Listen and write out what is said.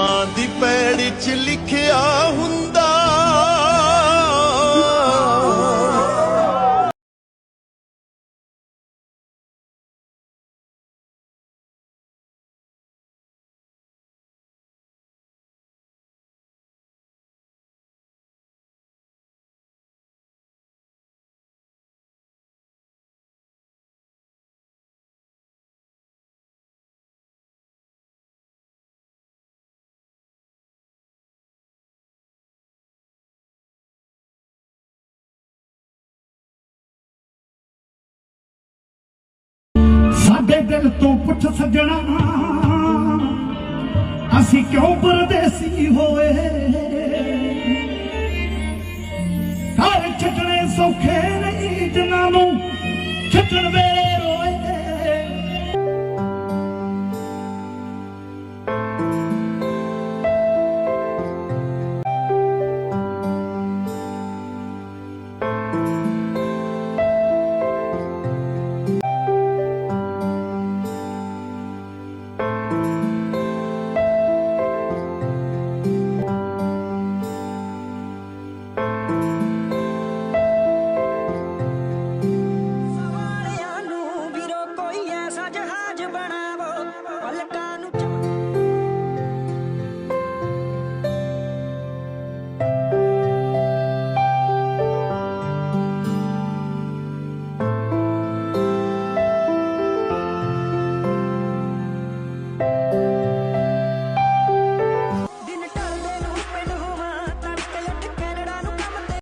ਮਾਂ ਦੀ ਪੈੜੀ 'ਚ ਲਿਖਿਆ ਦਿਲ ਤੋਂ ਪੁੱਛ ਸੱਜਣਾ, ਅਸੀਂ ਕਿਉਂ ਪਰਦੇਸੀ ਹੋਏ? ਘਰ ਛੱਡਣੇ ਸੌਖੇ ਨਹੀਂ ਜਿਨ੍ਹਾਂ ਨੂੰ ਛੱਡਣ ਵੇ। ਬਣਾਵੋ। ਪਲਕਾਂ